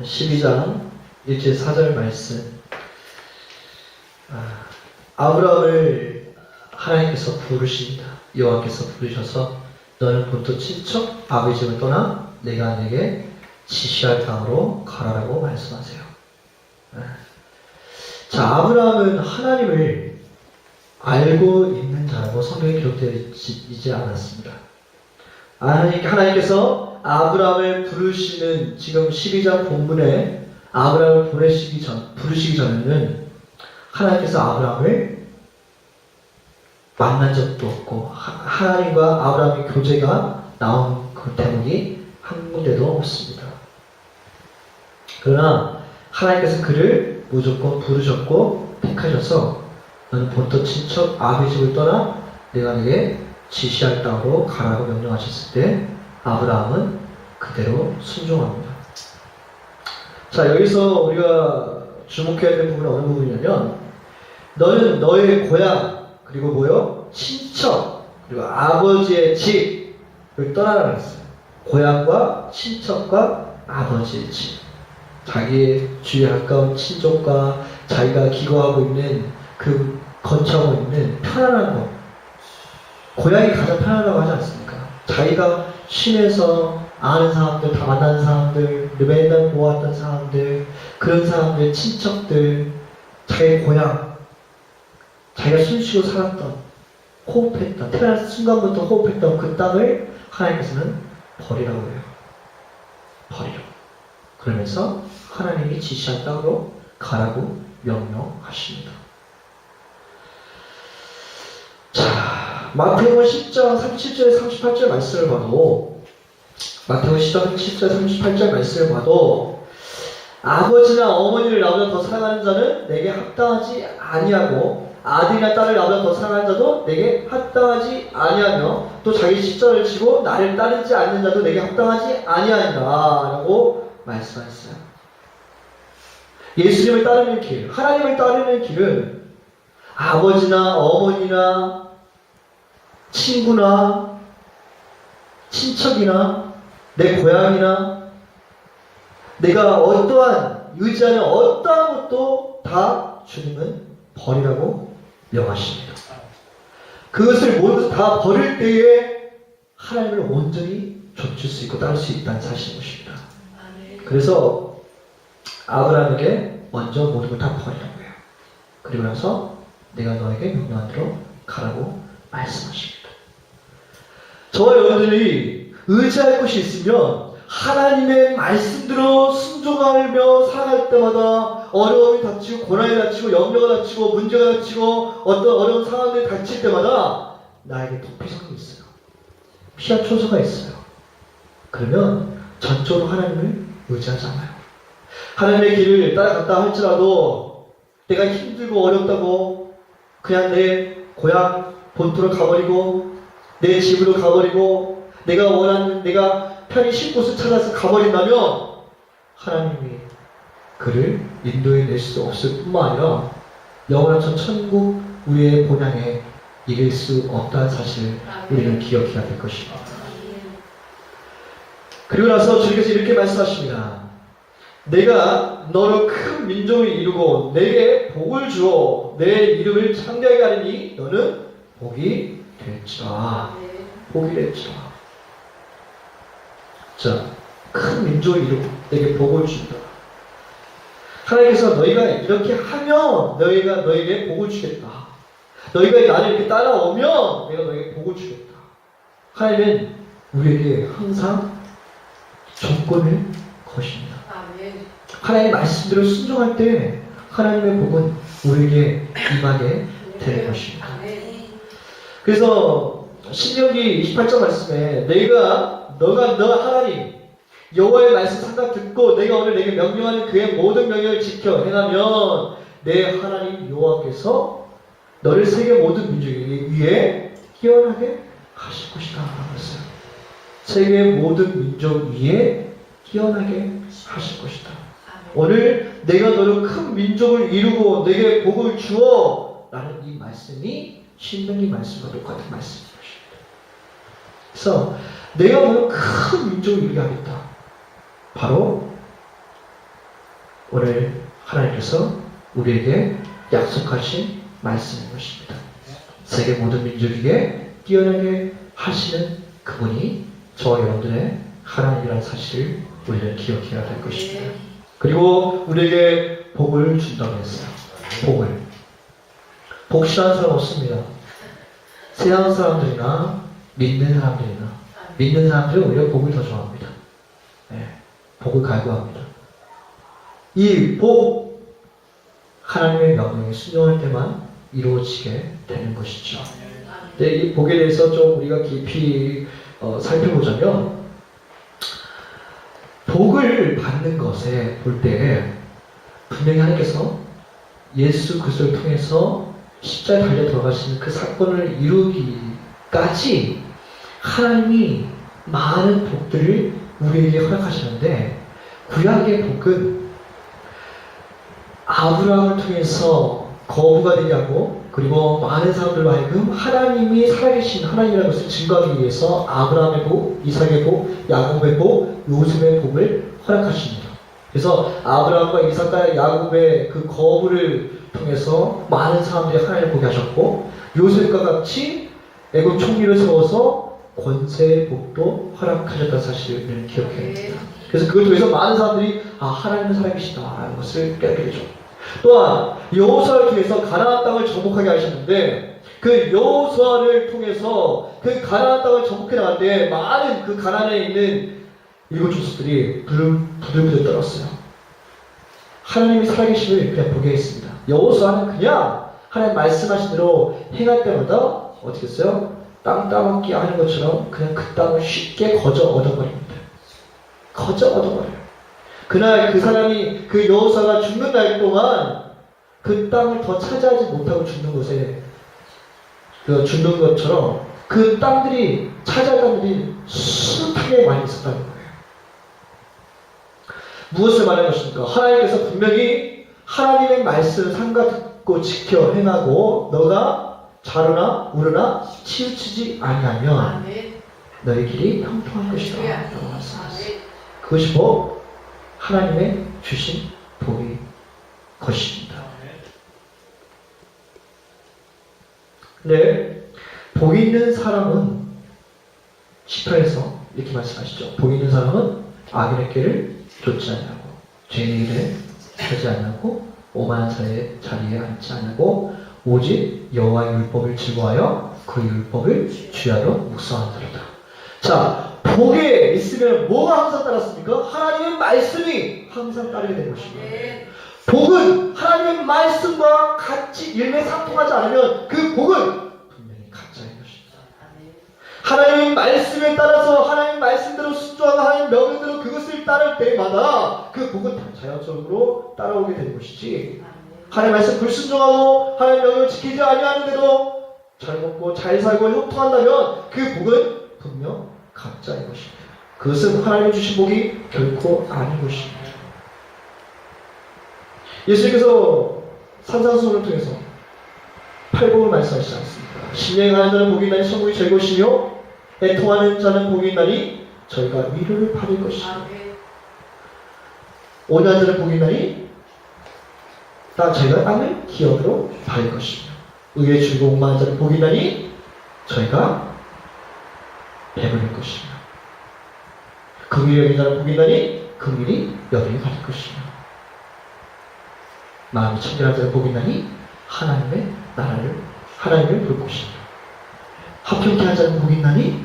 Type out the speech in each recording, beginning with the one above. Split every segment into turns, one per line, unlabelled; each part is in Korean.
12장 1절 4절 말씀. 아, 아브라함을 하나님께서 부르십니다. 여호와께서 부르셔서 너는 본토 친척 아버지 집을 떠나 내가 내게 지시할 땅으로 가라라고 말씀하세요. 아. 자, 아브라함은 하나님을 알고 있는 자라고 성경에 기록되어 있지, 않았습니다. 하나님, 하나님께서 아브라함을 부르시는 지금 12장 본문에 아브라함을 보내시기 전, 부르시기 전에는 하나님께서 아브라함을 만난 적도 없고 하, 하나님과 아브라함의 교제가 나온 그 대목이 한 군데도 없습니다. 그러나 하나님께서 그를 무조건 부르셨고 택하셔서 너는 본토 친척 아비 집을 떠나 내가 내게 지시할 땅으로 가라고 명령하셨을 때 아브라함은 그대로 순종합니다. 자 여기서 우리가 주목해야 될 부분은 어느 부분이냐면 너는 너의 고향 그리고 뭐요 친척 그리고 아버지의 집을 떠나라 그랬어요. 고향과 친척과 아버지의 집. 자기의 주위에 가까운 친족과 자기가 기거하고 있는 그 거처하고 있는 편안한 것. 고향이 가장 편안하다고 하지 않습니까? 자기가 심해서 아는 사람들, 다 만나는 사람들, 맨날 모았던 사람들, 그런 사람들, 친척들, 자기 고향, 자기가 숨쉬고 살았던, 호흡했던, 태어날 순간부터 호흡했던 그 땅을 하나님께서는 버리라고 해요. 버리라고. 그러면서 하나님이 지시한 땅으로 가라고 명령하십니다. 자, 마태복음 10장 37절 38절 말씀을 봐도 10장 37절 38절 말씀을 봐도 아버지나 어머니를 나보다 더 사랑하는 자는 내게 합당하지 아니하고 아들이나 딸을 나보다 더 사랑하는 자도 내게 합당하지 아니하며 또 자기 십자를 지고 나를 따르지 않는 자도 내게 합당하지 아니하니라 라고 말씀하셨어요. 예수님을 따르는 길, 하나님을 따르는 길은 아버지나 어머니나 친구나 친척이나 내 고향이나 내가 어떠한 의지하는 어떠한 것도 다 주님은 버리라고 명하십니다. 그것을 모두 다 버릴 때에 하나님을 온전히 좇을 수 있고 따를 수 있다는 사실인 것입니다. 그래서 아브라함에게 먼저 모든 걸 다 버리라고 해요. 그리고 나서 내가 너에게 명령한 대로 가라고 말씀하십니다. 저와 여러분들이 의지할 것이 있으면 하나님의 말씀대로 순종하며 살아갈 때마다 어려움이 닥치고 고난이 닥치고 염려가 닥치고 문제가 닥치고 어떤 어려운 상황들이 닥칠 때마다 나에게 도피성이 있어요. 피하 초소가 있어요. 그러면 전적으로 하나님을 의지하지 않아요. 하나님의 길을 따라갔다 할지라도 내가 힘들고 어렵다고 그냥 내 고향 본토로 가버리고 내 집으로 가버리고 내가 원하는 내가 편히 쉴 곳을 찾아서 가버린다면 하나님이 그를 인도해 낼 수 없을 뿐만 아니라 영원한 저 천국 우리의 본향에 이길 수 없다는 사실을 우리는 기억해야 될 것입니다. 그리고 나서 주님께서 이렇게 말씀하십니다. 내가 너로 큰 민족을 이루고 내게 복을 주어 내 이름을 창대하게 하리니 너는 복이 될지라. 복이 될지라. 자, 큰 민족을 이루고 내게 복을 준다. 하나님께서 너희가 이렇게 하면 너희가 너에게 복을 주겠다. 너희가 나를 이렇게 따라오면 내가 너에게 복을 주겠다. 하나님은 우리에게 항상 조건을 거십니다. 하나님의 말씀대로 순종할 때 하나님의 복은 우리에게 임하게 될 것입니다. 그래서 신명기 28장 말씀에 내가 너가 너 하나님 여호와의 말씀 상당 듣고 내가 오늘 내게 명령하는 그의 모든 명령을 지켜 행하면 내 하나님 여호와께서 너를 세계 모든 민족 위에 뛰어나게 하실 것이다 했어요. 세계 모든 민족 위에 뛰어나게 하실 것이다. 오늘 내가 너를 큰 민족을 이루고 내게 복을 주어 라는 이 말씀이 신명기 말씀과 똑같은 말씀인 것입니다. 그래서 내가 너를 큰 민족을 이루게 하겠다. 바로 오늘 하나님께서 우리에게 약속하신 말씀인 것입니다. 세계 모든 민족에게 뛰어나게 하시는 그분이 저와 여러분들의 하나님이라는 사실을 우리는 기억해야 될 것입니다. 그리고 우리에게 복을 준다고 했어요. 복을. 복 싫어하는 사람 없습니다. 세상 사람들이나 믿는 사람들이나 믿는 사람들은 오히려 복을 더 좋아합니다. 네, 복을 갈구합니다. 이 복, 하나님의 명령에 순종할 때만 이루어지게 되는 것이죠. 근데 이 복에 대해서 좀 우리가 깊이 어, 살펴보자면 복을 받는 것에 볼 때 분명히 하나님께서 예수 그리스도를 통해서 십자가에 달려 들어가시는 그 사건을 이루기 까지 하나님이 많은 복들을 우리에게 허락하시는데 구약의 복은 아브라함을 통해서 거부가 되게 하고 그리고 많은 사람들로 하여금 하나님이 살아계신 하나님이라는 것을 증거하기 위해서 아브라함의 복, 이삭의 복, 야곱의 복, 요셉의 복을 허락하십니다. 그래서 아브라함과 이삭과 야곱의 그 거부를 통해서 많은 사람들이 하나님을 보게 하셨고 요셉과 같이 애굽 총리를 세워서 권세의 복도 허락하셨다는 사실을 우리는 기억해야 됩니다. 그래서 그걸 통해서 많은 사람들이 아 하나님은 살아계시다라는 것을 깨닫게 되죠. 또한 여호수아를 통해서 가나안 땅을 정복하게 하셨는데 그 여호수아를 통해서 그 가나안 땅을 정복해 나갈 때 많은 그 가나안에 있는 일곱 족속들이 부들부들 부들부들 떨었어요. 하나님이 살아계심을 그냥 보게 했습니다. 여호수아는 그냥 하나님 말씀하신 대로 행할 때마다 어떻게 했어요? 땅 따먹기 하는 것처럼 그냥 그 땅을 쉽게 거저 얻어버립니다. 거저 얻어버려요. 그날 그 사람이 그 여호사가 죽는 날 동안 그 땅을 더 차지하지 못하고 죽는 곳에 그 죽는 것처럼 그 땅들이 차지할 땅들이 수많게 많이 있었다는 거예요. 무엇을 말하는 것입니까? 하나님께서 분명히 하나님의 말씀을 삼가 듣고 지켜 행하고 너가 자르나 우르나 치우치지 아니하면. 너희 길이 형통할 것이다. 라고 말씀하셨어요.
아멘.
그것이 뭐 하나님의 주신 복이 것입니다. 근데 복 있는 사람은 시편에서 이렇게 말씀하시죠. 복 있는 사람은 악인의 길을 쫓지 아니하고 죄인의 길에 서지 아니하고 오만한 자의 자리에 앉지 아니하고 오직 여호와의 율법을 즐거워하여 그 율법을 주야로 묵상하느니라. 자, 복에 있으면 뭐가 항상 따랐습니까? 하나님의 말씀이 항상 따르게 된 것입니다.
아멘.
복은 하나님의 말씀과 같이 일맥상통하지 않으면 그 복은 분명히 가짜인 것입니다. 하나님의 말씀에 따라서 하나님의 말씀대로 순종하고 하나님의 명령대로 그것을 따를 때마다 그 복은 다 자연적으로 따라오게 되는 것이지. 하나님의 말씀 불순종하고 하나님의 명령을 지키지 아니하는데도 잘 먹고 잘 살고 형통한다면 그 복은 분명 가짜인 것입니다. 그것은 하나님이 주신 복이 결코 아닌 것입니다. 예수님께서 산상수훈을 통해서 팔복을 말씀하시지 않습니까? 신령하는 자는 복이 있나니 천국이 저희 것이며 애통하는 자는 복이 있나니 저희가 위로를 받을 것이며
아멘.
온유한 자는 복이 있나니 다 저희가 땅을 기업으로 받을 것이며 옥마한 자는 복이 있나니 저희가 배부를 것이며 긍휼히 여긴 복이 있나니 긍휼히 여김이 받을 것이며 마음이 청결한 복이 있나니 하나님의 나라를 하나님을 볼 것이며 합평케 한 복이 있나니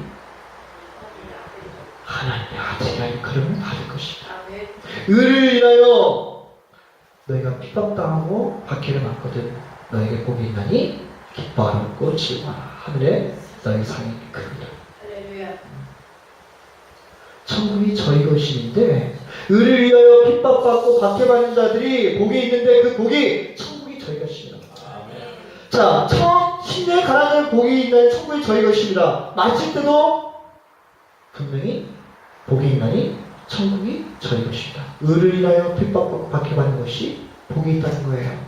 하나님의 아들이라 일컬음을 받을 것이며
아멘.
의를 인하여 너희가 핍박당하고 박해를 받거든. 너에게 복이 있나니 기뻐하라 웃고 즐거워하라. 하늘에 너희 상이
할렐루야.
천국이 저희 것인데 의를 위하여 핍박받고 박해받는 자들이 복이 있는데 그 복이 천국이 저희 것입니다. 자, 처음 신의 가난한 복이 있는 천국이 저희 것입니다. 마칠 때도 분명히 복이 있나니 천국이 저희 것입니다 의를 인하여 핍박받고 박해받는 것이 복이 있다는 거예요.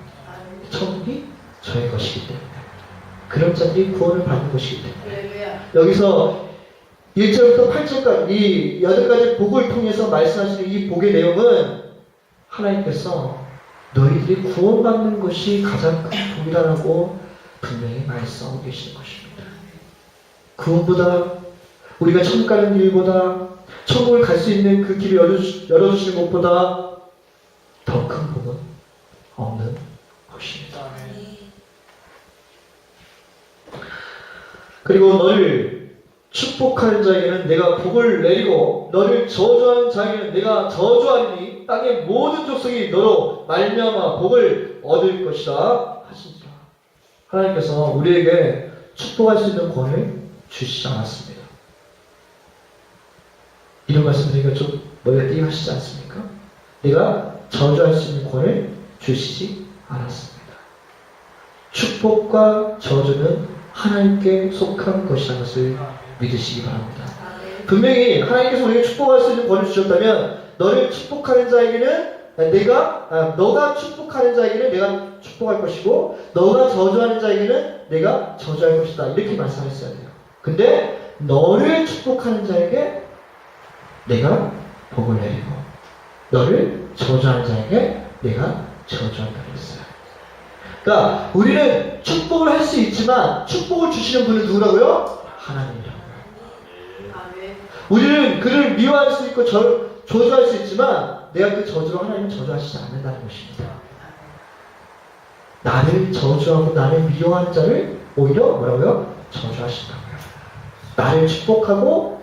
천국이 저의 것이기 때문에 그런 자들이 구원을 받는 것이기 때문에. 여기서 1절부터 8절까지 이 여덟 가지 복을 통해서 말씀하시는 이 복의 내용은 하나님께서 너희들이 구원받는 것이 가장 큰 복이라고 분명히 말씀하고 계시는 것입니다. 구원보다 우리가 천국 가는 길보다 천국을 갈 수 있는 그 길을 열어주, 열어주시는 것보다 더 큰 복은 없는 것입니다. 그리고 너를 축복하는 자에게는 내가 복을 내리고 너를 저주하는 자에게는 내가 저주하리니 땅의 모든 족속이 너로 말미암아 복을 얻을 것이다 하시니라. 하나님께서 우리에게 축복할 수 있는 권을 주시지 않았습니다. 이런 말씀 드리니까 좀 머리가 띵하시지 않습니까? 내가 저주할 수 있는 권을 주시지 않았습니다. 축복과 저주는 하나님께 속한 것이라는 것을 믿으시기 바랍니다. 분명히 하나님께서 우리에게 축복할 수 있는 권을 주셨다면 너를 축복하는 자에게는 내가 아, 너가 축복하는 자에게는 내가 축복할 것이고 너가 저주하는 자에게는 내가 저주할 것이다 이렇게 말씀하셨어야 돼요. 근데 너를 축복하는 자에게 내가 복을 내리고 너를 저주하는 자에게 내가 저주한다 그랬어요. 그러니까 우리는 축복을 할 수 있지만 축복을 주시는 분은 누구라고요? 하나님이라고요. 우리는 그를 미워할 수 있고 저, 저주할 수 있지만 내가 그 저주로 하나님은 저주하시지 않는다는 것입니다. 나를 저주하고 나를 미워하는 자를 오히려 뭐라고요? 저주하신다고요. 나를 축복하고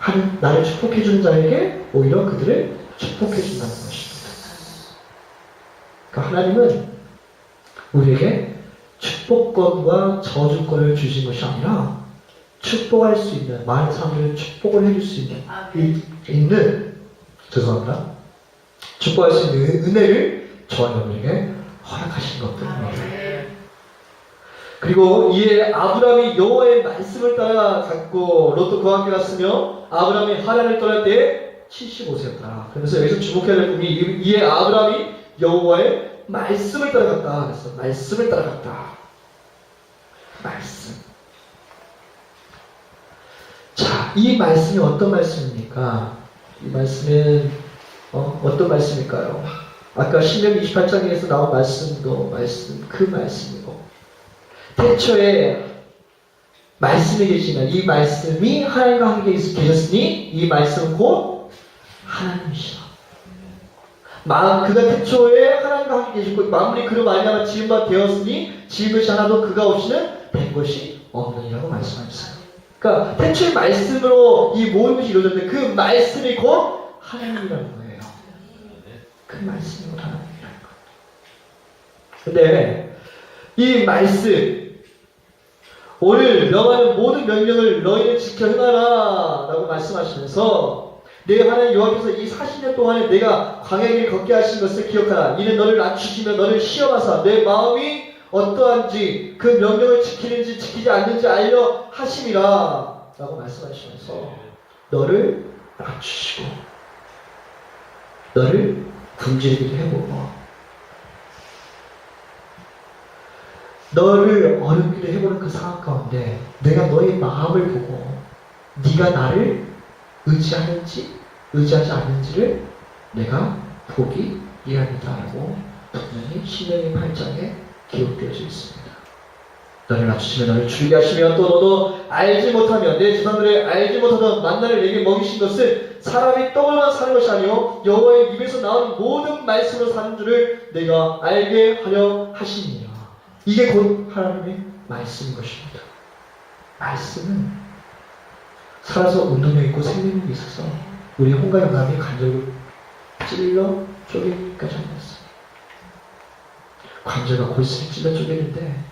하는 나를 축복해 주는 자에게 오히려 그들을 축복해 준다는 것입니다. 그러니까 하나님은 우리에게 축복권과 저주권을 주신 것이 아니라 축복할 수 있는 많은 사람들을 축복을 해줄 수 있는 이- 있는 죄송합니다. 축복할 수 있는 은- 은혜를 저와 여러분에게 허락하신 것들입니다. 그리고 이에 아브라함이 여호와의 말씀을 따라 갔고 롯도 그와 함께 갔으며 아브라함이 하란을 떠날 때 75세였다. 그래서 여기서 주목해야 될 부분이 이- 이에 아브라함이 여호와의 말씀을 따라갔다. 그래서 말씀을 따라갔다. 말씀. 자, 이 말씀이 어떤 말씀입니까? 이 말씀은 어, 어떤 말씀일까요? 아까 신명 28장에서 나온 말씀도 말씀 그 말씀이고 태초에 말씀이 계시면 이 말씀이 하나님과 함께 계셨으니 이 말씀은 곧 하나님이시라. 마 그가 태초에 하나님과 함께 계셨고 마무리 그로 말미암아 지은 바 되었으니 지은 것이 하나도 그가 없이는 된 것이 없느니라고 말씀하셨어요. 그러니까 태초의 말씀으로 이 모든 것이 이루어졌는데 그 말씀이 곧 하나님이라는 거예요. 그 말씀이 곧 하나님이라는 거. 근데 이 말씀 오늘 명하는 모든 명령을 너희는 지켜 행하라 라고 말씀하시면서 내 하나님 여호와께서 이 40년 동안에 내가 광야를 걷게 하신 것을 기억하라. 이는 너를 낮추시며 너를 시험하사 내 마음이 어떠한지 그 명령을 지키는지 지키지 않는지 알려 하심이라 라고 말씀하시면서 너를 낮추시고 너를 굶주리기도 해보고 너를 어렵기도 해보는 그 상황 가운데 내가 너의 마음을 보고 네가 나를 의지하는지 의지하지 않는지를 내가 보기 이합니다라고 분명히 신명의 8장에 기록되어져 있습니다. 너를 낮추시며 너를 줄게 하시며 또 너도 알지 못하며 내 조상들의 알지 못하던 만나를 내게 먹이신 것은 사람이 떡을만 사는 것이 아니요 여호와의 입에서 나온 모든 말씀으로 사는 줄을 내가 알게 하려 하시니라. 이게 곧 하나님의 말씀인 것입니다. 말씀은 살아서 운동력 있고 생명력이 있어서 우리 홍가 영감이 간절을 찔러 쪼개기까지 하였어요. 관절과 골수를 찔러 쪼개는데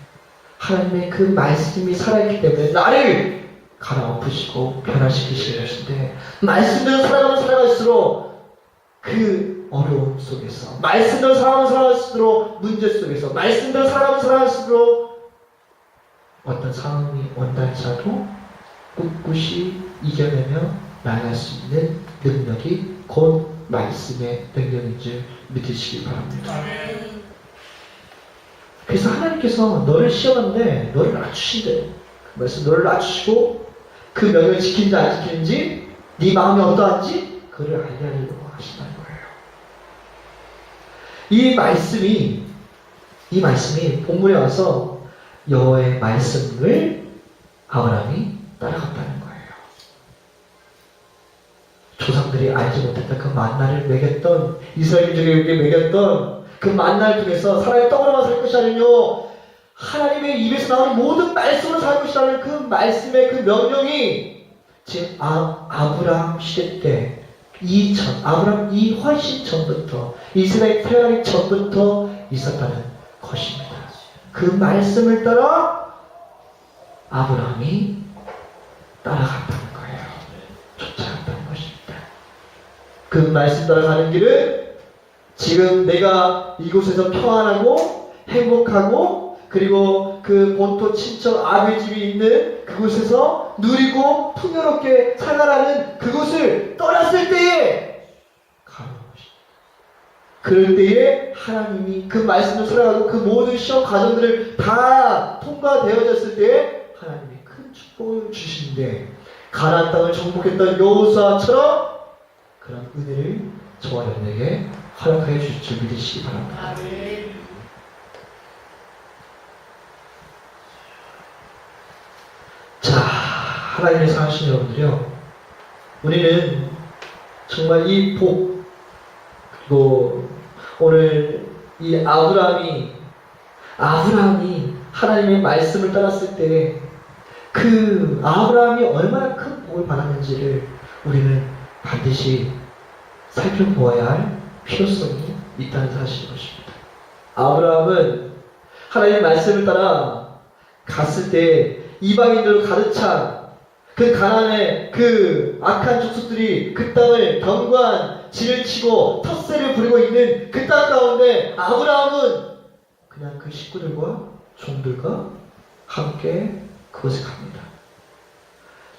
하나님의 그 말씀이 살아있기 때문에 나를 갈아엎으시고 변화시키시는 것인데 말씀대로 살아가면 살아갈수록 그 어려움 속에서 말씀대로 살아가면 살아갈수록 문제 속에서 말씀대로 살아가면 살아갈수록 어떤 상황이 온다 할지라도 꿋꿋이 이겨내며 나아갈 수 있는 능력이 곧 말씀의 능력인 줄 믿으시기 바랍니다. 그래서 하나님께서 너를 시험하는데 너를 낮추신대. 그 말씀 너를 낮추시고 그 명령을 지키는지 안 지키는지 네 마음이 어떠한지 그를 알려주려고 하신다는 거예요. 이 말씀이 이 말씀이 본문에 와서 여호와의 말씀을 아브라함이 따라갔다는 거예요. 조상들이 알지 못했던 그 만나를 먹였던 이스라엘 민족에게 먹였던 그 만나를 통해서 사람의 떡으로만 살 것이 아니요 하나님의 입에서 나오는 모든 말씀으로 살 것이라는 그 말씀의 그 명령이 지금 아, 아브라함 시대 때 이전 아브라함 이 훨씬 전부터 이스라엘 태어나기 전부터 있었다는 것입니다. 그 말씀을 따라 아브라함이 따라갔다는 거예요. 쫓아갔다는 것입니다. 그 말씀 따라가는 길은 지금 내가 이곳에서 평안하고 행복하고 그리고 그 본토 친척 아베 집이 있는 그곳에서 누리고 풍요롭게 살아가는 그곳을 떠났을 때에 가는 것입니다. 그럴 때에 하나님이 그 말씀을 살아가고 그 모든 시험 과정들을 다 통과되어졌을 때에 하나님이 큰 축복을 주시는데 가나안 땅을 정복했던 여호수아처럼 그런 은혜를 저와 여러분에게 허락하여 주실 줄 믿으시기 바랍니다. 자, 하나님의 사랑하신 여러분들이요. 우리는 정말 이 복, 그리고 오늘 이 아브라함이, 아브라함이 하나님의 말씀을 따랐을 때 그 아브라함이 얼마나 큰 복을 받았는지를 우리는 반드시 살펴보아야 할 필요성이 있다는 사실인 것입니다. 아브라함은 하나님의 말씀을 따라 갔을 때 이방인들로 가득 찬 그 가난의 그 악한 족속들이 그 땅을 견고한 진을 치고 텃세를 부리고 있는 그 땅 가운데 아브라함은 그냥 그 식구들과 종들과 함께 그곳에 갑니다.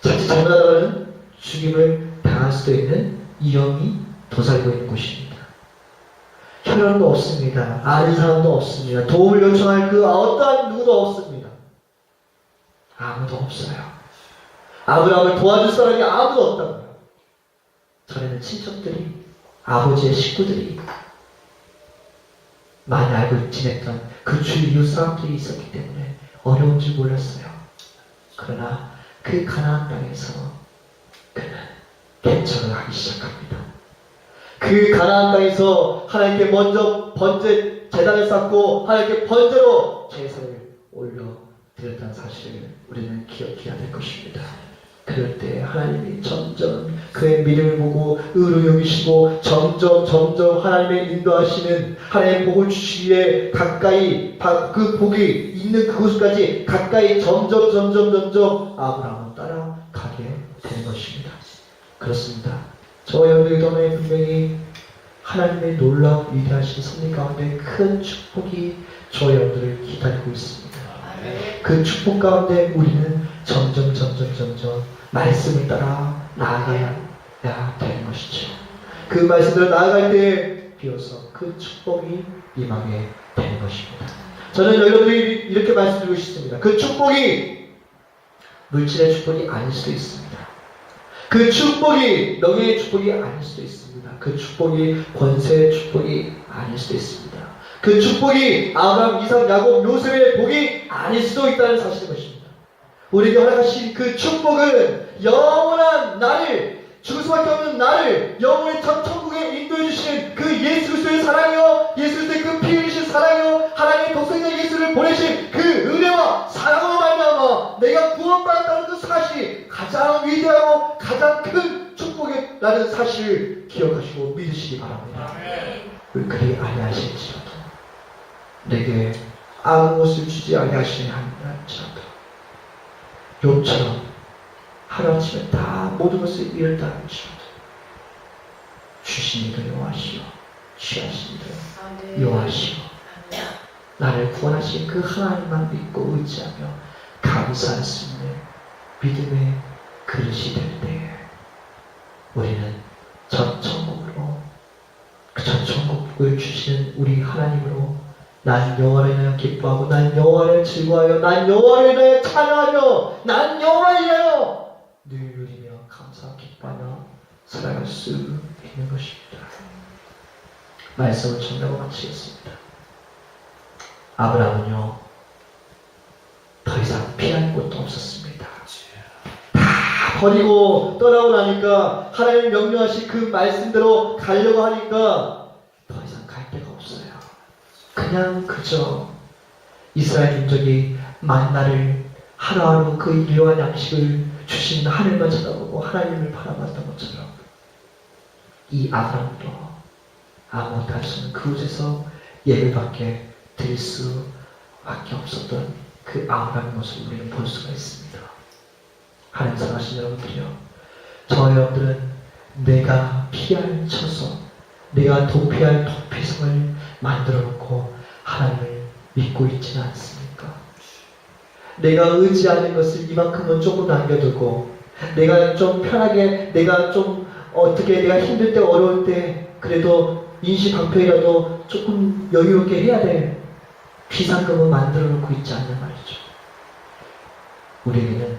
자칫 잘못하다가는 죽임을 당할 수도 있는 위험이 도사리고 있는 곳입니다. 혈연도 없습니다. 아는 사람도 없습니다. 도움을 요청할 그 어떠한 누구도 없습니다. 아무도 없어요. 아브라함을 도와줄 사람이 아무도 없다고요. 전에는 친척들이, 아버지의 식구들이 많이 알고 지냈던 그 주위 이웃 사람들이 있었기 때문에 어려운 줄 몰랐어요. 그러나 그 가나안 땅에서 그는 개척을 하기 시작합니다. 그 가나안 땅에서 하나님께 먼저 번제 재단을 쌓고 하나님께 번제로 제사를 올려 드렸다는 사실을 우리는 기억해야 될 것입니다. 그럴 때 하나님이 점점 그의 믿음을 보고 의로 여기시고 점점 점점 하나님의 인도하시는 하나님의 복을 주시기에 가까이 바- 그 복이 있는 그곳까지 가까이 점점 점점 점점 아브라함은 따라가게 되는 것입니다. 그렇습니다. 저와 여러분의 동안에 분명히 하나님의 놀라운 위대하신 섭리 가운데 큰 축복이 저와 여러분들을 기다리고 있습니다. 그 축복 가운데 우리는 점점 점점 점점 말씀을 따라 나아가야 되는 것이죠. 그 말씀대로 나아갈 때 비로소 그 축복이 임하게 되는 것입니다. 저는 여러분들이 이렇게 말씀드리고 싶습니다. 그 축복이 물질의 축복이 아닐 수도 있습니다. 그 축복이 명예의 축복이 아닐 수도 있습니다. 그 축복이 권세의 축복이 아닐 수도 있습니다. 그 축복이 아브라함, 이삭, 야곱, 요셉의 복이 아닐 수도 있다는 사실인 것입니다. 우리에게 허락하신 그 축복은 영원한 나를 죽을 수밖에 없는 나를 영원의 천, 천국에 인도해 주시는 그 예수 그리스도의 사랑이요 예수 그리스도의 그 피 흘리신 사랑이요 하나님의 독생자 예수를 보내신 그 은혜와 사랑으로 말미암아 내가 구원받았다는 그 사실이 가장 위대하고 가장 큰 축복이라는 사실을 기억하시고 믿으시기 바랍니다. 왜 그리 아니하실지라도 내게 아무 것을 주지 아니하시는 하나님이라도 욥처럼 하루아침에 다 모든 것을 잃었다 할지라도 주신 이도 여호와시오 취하신 이도 여호와시오 나를 구원하신 그 하나님만 믿고 의지하며 감사할 수 있는 믿음의 그릇이 될 때에 우리는 전 천국으로 그전 천국을 주시는 우리 하나님으로 난 여호와를 인하여 기뻐하고 난 여호와를 즐거워하여 난 여호와를 인하여 찬양하며 난 여호와를 인하여 늘 누리며 감사하고 기뻐하며 살아갈 수 있는 것입니다. 말씀을 전하고 마치겠습니다. 아브라함은요, 더 이상 피할 곳도 없었습니다. 다 버리고 떠나고 나니까 하나님 명령하신 그 말씀대로 가려고 하니까 더 이상 갈 데가 없어요. 그냥 그저 이스라엘 민족이 만나를 하루하루 그 일용한 양식을 주신 하늘만 쳐다보고 하나님을 바라봤던 것처럼 이 아브라함도 아무것도 할 수 없는 그곳에서 예배밖에 드릴 수밖에 없었던 그 아브라함의 모습을 우리는 볼 수가 있습니다. 하나님 사랑하신 여러분들이요. 저 여러분들은 내가 피할 처소, 내가 도피할 도피성을 만들어 놓고 하나님을 믿고 있지는 않습니까? 내가 의지하는 것을 이만큼은 조금 남겨두고 내가 좀 편하게 내가 좀 어떻게 내가 힘들 때 어려울 때 그래도 인시방편이라도 조금 여유롭게 해야 될 비상금을 만들어 놓고 있지 않는 말이죠. 우리에게는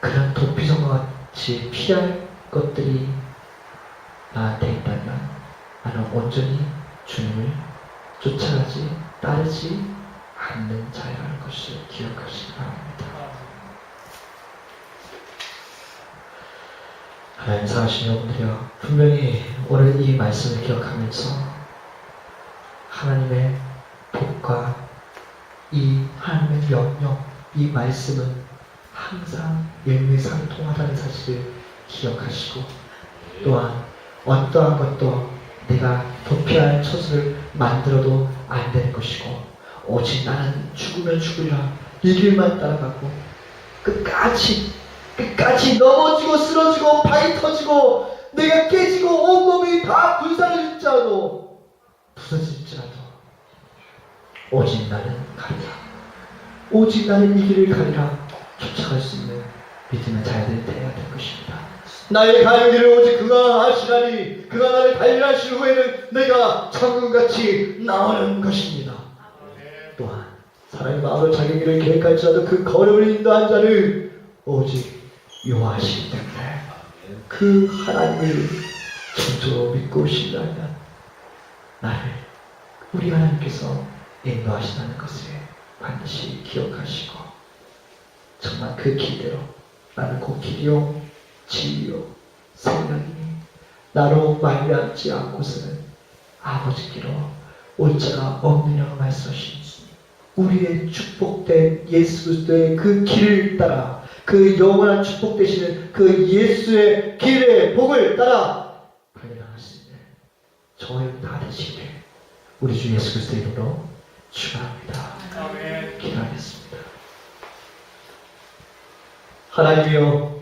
그런 도피성과 같이 피할 것들이 나한테 있다면 나는 온전히 주님을 쫓아가지 따르지 않는 자라는 것을 기억하시기 바랍니다. 하나님 사랑하신 여러분들이요 분명히 오늘 이 말씀을 기억하면서 하나님의 복과 이 하나님의 명령 이 말씀은 항상 일맥상통하다는 사실을 기억하시고 또한 어떠한 것도 내가 도피할 처소를 만들어도 안 되는 것이고 오직 나는 죽으면 죽으리라. 이 길만 따라가고 끝까지 끝까지 넘어지고 쓰러지고 발이 터지고 내가 깨지고 온몸이 다 불사를지라도 부서질지라도 오직 나는 가리라. 오직 나는 이 길을 가리라. 쫓아갈 수 있는 믿음의 자녀들이 되어야 될 것입니다 나의 길을 오직 그가 하시라니 그가 나를 달리하신 후에는 내가 천국같이 나오는 것입니다. 또한 사람의 마음으로 자기 길을 계획할지라도 그 걸음을 인도한 자를 오직 여호와시기 때문에 그 하나님을 전적으로 믿고 신뢰하면 나를 우리 하나님께서 인도하신다는 것을 반드시 기억하시고 정말 그 길대로 나는 그 길이요 진리요 생명이니 나로 말미암지 않고서는 아버지께로 올 자가 없느냐고 말씀하신 우리의 축복된 예수 그리스도의 그 길을 따라 그 영원한 축복 되시는 그 예수의 길의 복을 따라 있는 저희 다 되시길 우리 주 예수 그리스도 이름으로 축원합니다. 기도하겠습니다. 하나님이여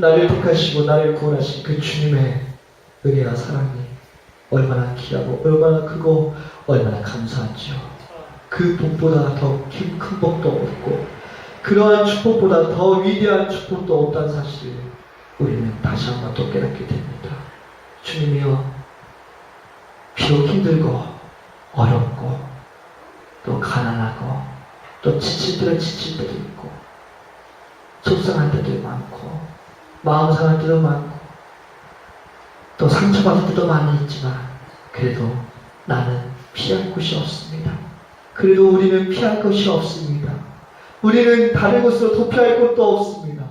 나를 택하시고 나를 구원하신 그 주님의 은혜와 사랑이 얼마나 귀하고 얼마나 크고 얼마나 감사한지요. 그 복보다 더 큰 복도 없고 그러한 축복보다 더 위대한 축복도 없다는 사실을 우리는 다시 한 번 또 깨닫게 됩니다. 주님이여 비록 힘들고 어렵고 또 가난하고 또 지칠 때는 지칠 때도 있고 속상할 때도 많고 마음 상할 때도 많고 또 상처받을 때도 많이 있지만 그래도 나는 피할 곳이 없습니다. 그래도 우리는 피할 것이 없습니다. 우리는 다른 곳으로 도피할 곳도 없습니다.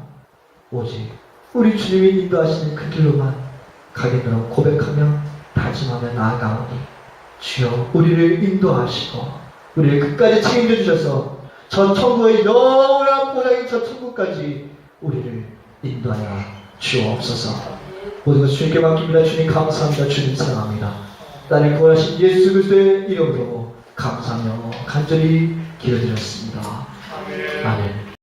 오직 우리 주님이 인도하시는 그 길로만 가겠노라 고백하며 다짐하며 나아가오니 주여 우리를 인도하시고 우리를 끝까지 책임져 주셔서 전 천국의 영원한 보장인 저 천국까지 우리를 인도하여 주옵소서 모든 것을 주님께 맡깁니다. 주님 감사합니다. 주님 사랑합니다. 나를 구원하신 예수 그리스도의 이름으로 감사하며 간절히 기도드렸습니다. 아멘